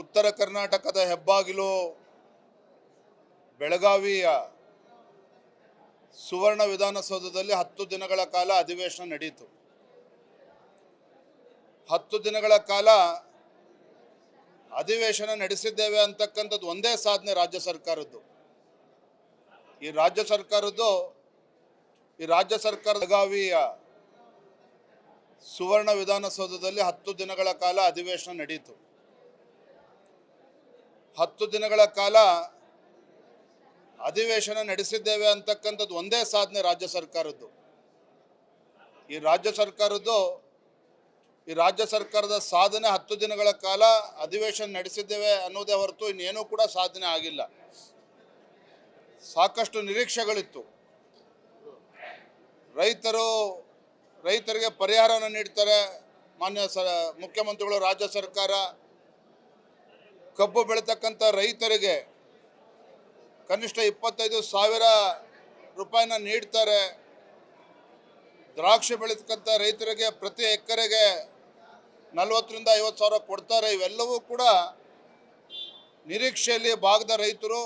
ಉತ್ತರ ಕರ್ನಾಟಕದ ಹೆಬ್ಬಾಗಿಲು ಬೆಳಗಾವಿಯ ಸುವರ್ಣ ವಿಧಾನಸೌಧದಲ್ಲಿ ಹತ್ತು ದಿನಗಳ ಕಾಲ ಅಧಿವೇಶನ ನಡೆಯಿತು ಹತ್ತು ದಿನಗಳ ಕಾಲ ಅಧಿವೇಶನ ನಡೆಸಿದ್ದೇವೆ ಅಂತಕ್ಕಂಥದ್ದು ಒಂದೇ ಸಾಧನೆ ರಾಜ್ಯ ಸರ್ಕಾರದ್ದು. ಈ ರಾಜ್ಯ ಸರ್ಕಾರದ್ದು, ಈ ರಾಜ್ಯ ಸರ್ಕಾರ ಬೆಳಗಾವಿಯ ಸುವರ್ಣ ವಿಧಾನಸೌಧದಲ್ಲಿ ಹತ್ತು ದಿನಗಳ ಕಾಲ ಅಧಿವೇಶನ ನಡೆಯಿತು ಹತ್ತು ದಿನಗಳ ಕಾಲ ಅಧಿವೇಶನ ನಡೆಸಿದ್ದೇವೆ ಅಂತಕ್ಕಂಥದ್ದು ಒಂದೇ ಸಾಧನೆ ರಾಜ್ಯ ಸರ್ಕಾರದ್ದು. ಈ ರಾಜ್ಯ ಸರ್ಕಾರದ್ದು, ಈ ರಾಜ್ಯ ಸರ್ಕಾರದ ಸಾಧನೆ ಹತ್ತು ದಿನಗಳ ಕಾಲ ಅಧಿವೇಶನ ನಡೆಸಿದ್ದೇವೆ ಅನ್ನೋದೇ ಹೊರತು ಇನ್ನೇನೂ ಕೂಡ ಸಾಧನೆ ಆಗಿಲ್ಲ. ಸಾಕಷ್ಟು ನಿರೀಕ್ಷೆಗಳಿತ್ತು. ರೈತರು, ರೈತರಿಗೆ ಪರಿಹಾರವನ್ನು ನೀಡ್ತಾರೆ ಮಾನ್ಯ ಸ ಮುಖ್ಯಮಂತ್ರಿಗಳು, ರಾಜ್ಯ ಸರ್ಕಾರ. ಕಬ್ಬು ಬೆಳೀತಕ್ಕಂಥ ರೈತರಿಗೆ ಕನಿಷ್ಠ ಇಪ್ಪತ್ತೈದು ಸಾವಿರ ರೂಪಾಯಿನ ನೀಡ್ತಾರೆ. ದ್ರಾಕ್ಷಿ ಬೆಳೀತಕ್ಕಂಥ ರೈತರಿಗೆ ಪ್ರತಿ ಎಕರೆಗೆ ನಲವತ್ತರಿಂದ ಐವತ್ತು ಸಾವಿರ ಕೊಡ್ತಾರೆ. ಇವೆಲ್ಲವೂ ಕೂಡ ನಿರೀಕ್ಷೆಯಲ್ಲಿ ಭಾಗದ ರೈತರು,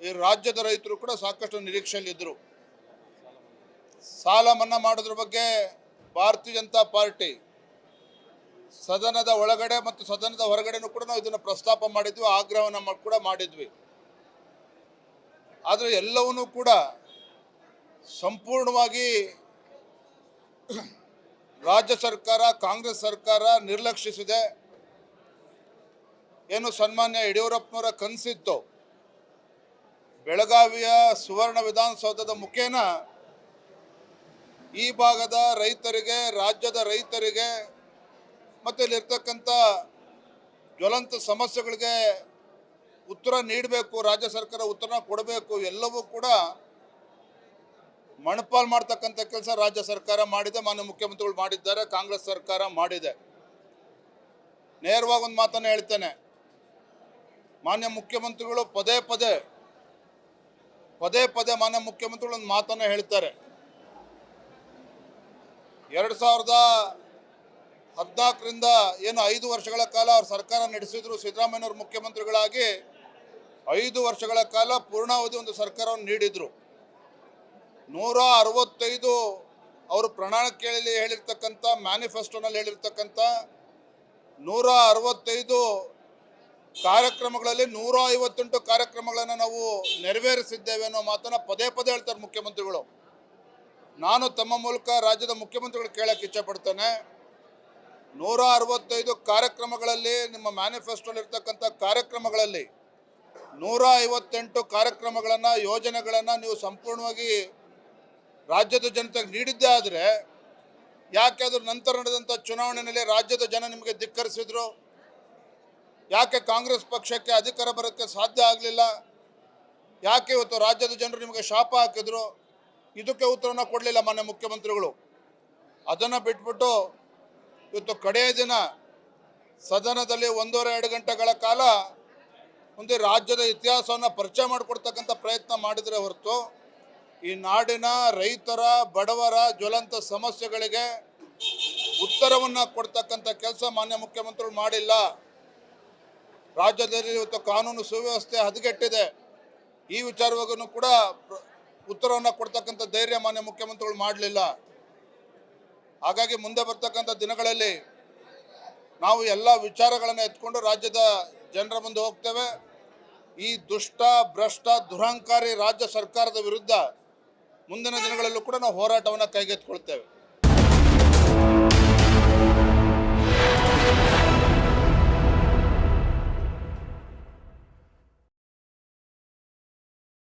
ಈ ರಾಜ್ಯದ ರೈತರು ಕೂಡ ಸಾಕಷ್ಟು ನಿರೀಕ್ಷೆಯಲ್ಲಿದ್ದರು ಸಾಲ ಮನ್ನಾ ಮಾಡೋದ್ರ ಬಗ್ಗೆ ಭಾರತೀಯ ಜನತಾ ಪಾರ್ಟಿ ಸದನದ ಒಳಗಡೆ ಮತ್ತು ಸದನದ ಹೊರಗಡೆನೂ ಕೂಡ ನಾವು ಇದನ್ನು ಪ್ರಸ್ತಾಪ ಮಾಡಿದ್ವಿ, ಆಗ್ರಹವನ್ನು ಕೂಡ ಮಾಡಿದ್ವಿ. ಆದರೆ ಎಲ್ಲವನ್ನೂ ಕೂಡ ಸಂಪೂರ್ಣವಾಗಿ ರಾಜ್ಯ ಸರ್ಕಾರ, ಕಾಂಗ್ರೆಸ್ ಸರ್ಕಾರ ನಿರ್ಲಕ್ಷಿಸಿದೆ. ಏನು ಸನ್ಮಾನ್ಯ ಯಡಿಯೂರಪ್ಪನವರ ಕನಸಿತ್ತು, ಬೆಳಗಾವಿಯ ಸುವರ್ಣ ವಿಧಾನಸೌಧದ ಮುಖೇನ ಈ ಭಾಗದ ರೈತರಿಗೆ, ರಾಜ್ಯದ ರೈತರಿಗೆ ಮತ್ತು ಇಲ್ಲಿರ್ತಕ್ಕಂಥ ಜ್ವಲಂತ ಸಮಸ್ಯೆಗಳಿಗೆ ಉತ್ತರ ನೀಡಬೇಕು, ರಾಜ್ಯ ಸರ್ಕಾರ ಉತ್ತರ ಕೊಡಬೇಕು, ಎಲ್ಲವೂ ಕೂಡ ಮಣಪಾಲ್ ಮಾಡ್ತಕ್ಕಂಥ ಕೆಲಸ ರಾಜ್ಯ ಸರ್ಕಾರ ಮಾಡಿದೆ, ಮಾನ್ಯ ಮುಖ್ಯಮಂತ್ರಿಗಳು ಮಾಡಿದ್ದಾರೆ, ಕಾಂಗ್ರೆಸ್ ಸರ್ಕಾರ ಮಾಡಿದೆ. ನೇರವಾಗಿ ಒಂದು ಮಾತನ್ನು ಹೇಳ್ತೇನೆ. ಮಾನ್ಯ ಮುಖ್ಯಮಂತ್ರಿಗಳು ಪದೇ ಪದೇ ಪದೇ ಪದೇ ಮಾನ್ಯ ಮುಖ್ಯಮಂತ್ರಿಗಳು ಒಂದು ಮಾತನ್ನು ಹೇಳ್ತಾರೆ. ಎರಡು ಸಾವಿರದ ಹದಿನಾಲ್ಕರಿಂದ ಏನು ಐದು ವರ್ಷಗಳ ಕಾಲ ಅವ್ರ ಸರ್ಕಾರ ನಡೆಸಿದ್ರು ಸಿದ್ದರಾಮಯ್ಯವ್ರ ಮುಖ್ಯಮಂತ್ರಿಗಳಾಗಿ ಐದು ವರ್ಷಗಳ ಕಾಲ ಪೂರ್ಣಾವಧಿ ಒಂದು ಸರ್ಕಾರವನ್ನು ನೀಡಿದರು. ನೂರ ಅರವತ್ತೈದು ಅವರು ಪ್ರಣಾಳಿಕೆಯಲ್ಲಿ ಹೇಳಿರ್ತಕ್ಕಂಥ, ಮ್ಯಾನಿಫೆಸ್ಟೋನಲ್ಲಿ ಹೇಳಿರ್ತಕ್ಕಂಥ, ನೂರ ಅರವತ್ತೈದು ಕಾರ್ಯಕ್ರಮಗಳಲ್ಲಿ ನೂರ ಐವತ್ತೆಂಟು ಕಾರ್ಯಕ್ರಮಗಳನ್ನು ನಾವು ನೆರವೇರಿಸಿದ್ದೇವೆ ಅನ್ನೋ ಮಾತನ್ನು ಪದೇ ಪದೇ ಹೇಳ್ತಾರೆ ಮುಖ್ಯಮಂತ್ರಿಗಳು. ನಾನು ತಮ್ಮ ಮೂಲಕ ರಾಜ್ಯದ ಮುಖ್ಯಮಂತ್ರಿಗಳು ಕೇಳಕ್ಕೆ ಇಚ್ಛಪಡ್ತೇನೆ ನೂರ ಅರವತ್ತೈದು ಕಾರ್ಯಕ್ರಮಗಳಲ್ಲಿ, ನಿಮ್ಮ ಮ್ಯಾನಿಫೆಸ್ಟೋಲ್ಲಿ ಇರ್ತಕ್ಕಂಥ ಕಾರ್ಯಕ್ರಮಗಳಲ್ಲಿ ನೂರ ಐವತ್ತೆಂಟು ಕಾರ್ಯಕ್ರಮಗಳನ್ನು, ಯೋಜನೆಗಳನ್ನು ನೀವು ಸಂಪೂರ್ಣವಾಗಿ ರಾಜ್ಯದ ಜನತೆಗೆ ನೀಡಿದ್ದೇ ಆದರೆ, ಯಾಕೆ ಅದ್ರ ನಂತರ ನಡೆದಂಥ ಚುನಾವಣೆಯಲ್ಲಿ ರಾಜ್ಯದ ಜನ ನಿಮಗೆ ಧಿಕ್ಕರಿಸಿದ್ರು? ಯಾಕೆ ಕಾಂಗ್ರೆಸ್ ಪಕ್ಷಕ್ಕೆ ಅಧಿಕಾರ ಬರೋಕ್ಕೆ ಸಾಧ್ಯ ಆಗಲಿಲ್ಲ? ಯಾಕೆ ಇವತ್ತು ರಾಜ್ಯದ ಜನರು ನಿಮಗೆ ಶಾಪ ಹಾಕಿದ್ರು? ಇದಕ್ಕೆ ಉತ್ತರನ ಕೊಡಲಿಲ್ಲ ಮಾನ್ಯ ಮುಖ್ಯಮಂತ್ರಿಗಳು. ಅದನ್ನು ಬಿಟ್ಬಿಟ್ಟು ಇವತ್ತು ಕಡೆಯ ದಿನ ಸದನದಲ್ಲಿ ಒಂದೂವರೆ, ಎರಡು ಗಂಟೆಗಳ ಕಾಲ ಒಂದು ರಾಜ್ಯದ ಇತಿಹಾಸವನ್ನು ಪರಿಚಯ ಮಾಡಿಕೊಡ್ತಕ್ಕಂಥ ಪ್ರಯತ್ನ ಮಾಡಿದರೆ ಹೊರತು ಈ ನಾಡಿನ ರೈತರ, ಬಡವರ, ಜ್ವಲಂತ ಸಮಸ್ಯೆಗಳಿಗೆ ಉತ್ತರವನ್ನು ಕೊಡ್ತಕ್ಕಂಥ ಕೆಲಸ ಮಾನ್ಯ ಮುಖ್ಯಮಂತ್ರಿಗಳು ಮಾಡಿಲ್ಲ. ರಾಜ್ಯದಲ್ಲಿ ಇವತ್ತು ಕಾನೂನು ಸುವ್ಯವಸ್ಥೆ ಹದಗೆಟ್ಟಿದೆ. ಈ ವಿಚಾರವಾಗೂ ಕೂಡ ಉತ್ತರವನ್ನು ಕೊಡ್ತಕ್ಕಂಥ ಧೈರ್ಯ ಮಾನ್ಯ ಮುಖ್ಯಮಂತ್ರಿಗಳು ಮಾಡಲಿಲ್ಲ. ಹಾಗಾಗಿ ಮುಂದೆ ಬರ್ತಕ್ಕಂಥ ದಿನಗಳಲ್ಲಿ ನಾವು ಎಲ್ಲ ವಿಚಾರಗಳನ್ನು ಎತ್ಕೊಂಡು ರಾಜ್ಯದ ಜನರ ಮುಂದೆ ಹೋಗ್ತೇವೆ. ಈ ದುಷ್ಟ, ಭ್ರಷ್ಟ, ದುರಹಂಕಾರಿ ರಾಜ್ಯ ಸರ್ಕಾರದ ವಿರುದ್ಧ ಮುಂದಿನ ದಿನಗಳಲ್ಲೂ ಕೂಡ ನಾವು ಹೋರಾಟವನ್ನು ಕೈಗೆತ್ತಿಕೊಳ್ತೇವೆ.